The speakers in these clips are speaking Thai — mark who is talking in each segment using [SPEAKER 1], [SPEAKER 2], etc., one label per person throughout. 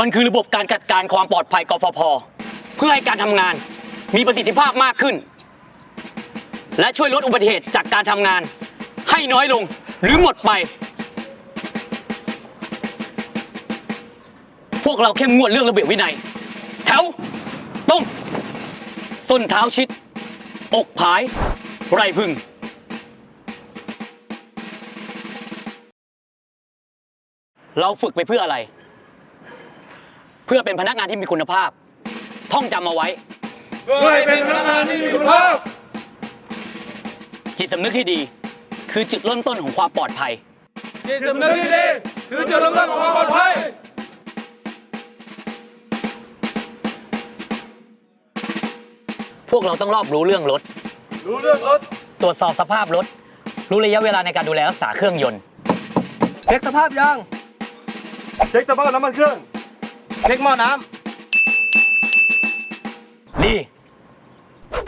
[SPEAKER 1] มันคือระบบการจัดการความปลอดภัยกฟผเพื่อให้การทำงานมีประสิทธิภาพมากขึ้น และช่วยลดอุบัติเหตุจากการทำงาน ให้น้อยลงหรือหมดไป พวกเราเข้มงวดเรื่องระเบียบวินัย แถวตรงส้นเท้าชิด อกผาย ไรพึงเราฝึกไปเพื่ออะไร เพื่อเป็นพนักงานที่มีคุณภาพ ท่องจำเอาไว้
[SPEAKER 2] เพื่อให้เป็นพนักงานที่มีคุณภาพ
[SPEAKER 1] จิตสำนึกที่ดี คือจุดเริ่มต้นของความปลอดภัย
[SPEAKER 2] จิตสำนึกที่ดีคือจุดเริ่มต้นของความปลอดภัย
[SPEAKER 1] พวกเราต้องรอบรู้เรื่องรถ
[SPEAKER 2] รู้เรื่องรถ
[SPEAKER 1] ตรวจสอบสภาพรถ รู้ระยะเวลาในการดูแลรักษาเครื่องยนต์
[SPEAKER 3] เช็คสภาพยาง
[SPEAKER 2] เช็คสภาพน้ำมันเครื่อง
[SPEAKER 3] เช็คหม้อน้
[SPEAKER 1] ดี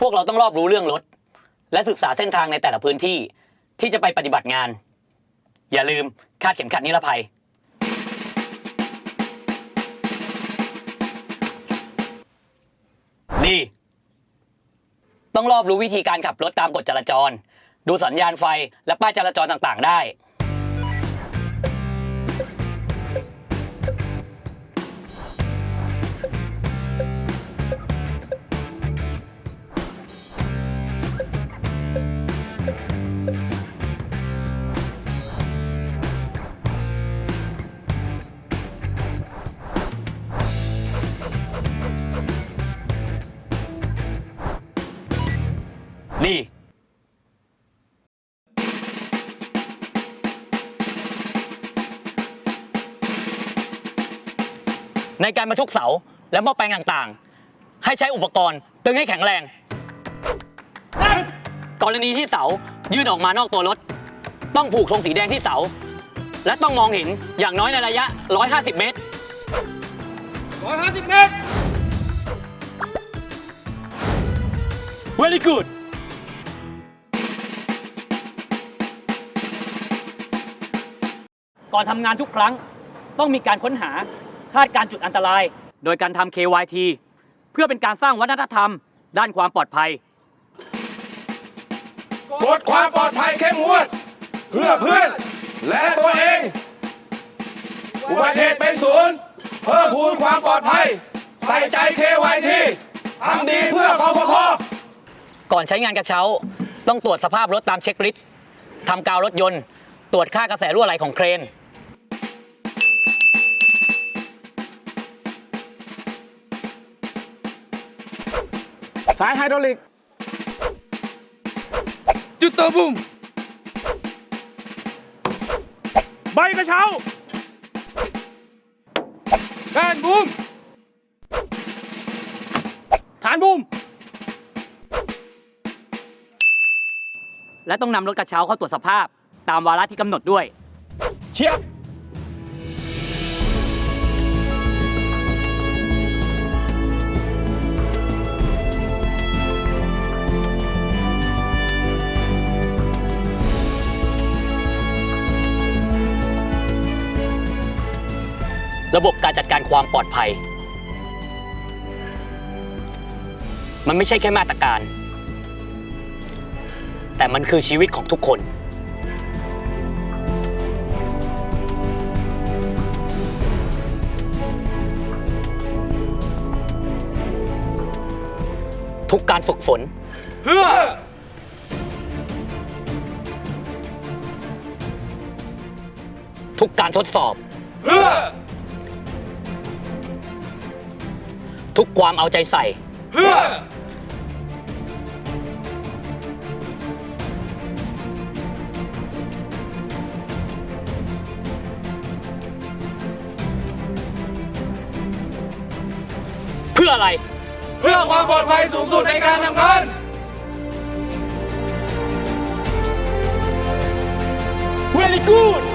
[SPEAKER 1] พวกเราต้องรอบรู้เรื่องรถ และศึกษาเส้นทางในแต่ละพื้นที่ที่จะไปปฏิบัติงาน อย่าลืมคาดเข็มขัดนิรภัย ดี ต้องรอบรู้วิธีการขับรถตามกฎจราจร ดูสัญญาณไฟและป้ายจราจรต่างๆ ได้ ดีในการบรรทุกเสาและหม้อแปลงต่างๆ ให้ใช้อุปกรณ์ตึงให้แข็งแรง กรณีที่เสายื่นออกมานอกตัวรถ ต้องผูกธงสีแดงที่เสา และต้องมองเห็นอย่างน้อยในระยะ 150 เมตร
[SPEAKER 2] 150 เมตร
[SPEAKER 1] Very good อนทำงานทุกครั้ง ต้องมีการค้นหาคาดการณ์จุดอันตราย โดยการทำ KYT เพื่อเป็นการสร้างวัฒนธรรม ด้านความปลอดภัย
[SPEAKER 2] กฎความปลอดภัยเข้มงวด เพื่อเพื่อน และตัวเอง อุบัติเหตุเป็นศูนย์ เพิ่มพูนความปลอดภัย ใส่ใจ KYT ทำดีเพื่อคอพพ
[SPEAKER 1] ก่อนใช้งานกระเช้า ต้องตรวจสภาพรถตามเช็คลิสต์ทำกาวรถยนต์ ตรวจค่ากระแสรั่วไหลของเครน
[SPEAKER 3] สายไฮดรอลิก จุดเตอร์บุม
[SPEAKER 2] ใบกระเช้าก้านบูม
[SPEAKER 1] ฐานบูม และต้องนำรถกระเช้าเข้าตรวจสภาพ ตามวาระที่กำหนดด้วย
[SPEAKER 2] เชียบ
[SPEAKER 1] ระบบการจัดการความปลอดภัย มันไม่ใช่แค่มาตรการ แต่มันคือชีวิตของทุกคน ทุกการฝึกฝน
[SPEAKER 2] เพื่อ
[SPEAKER 1] ทุกการทดสอบ
[SPEAKER 2] เพื่อ
[SPEAKER 1] ทุกความเอาใจใส่
[SPEAKER 2] เพื่อ
[SPEAKER 1] เพื่ออะไร
[SPEAKER 2] เพื่อความปลอดภัยสูงสุดในการทำงาน
[SPEAKER 1] Very good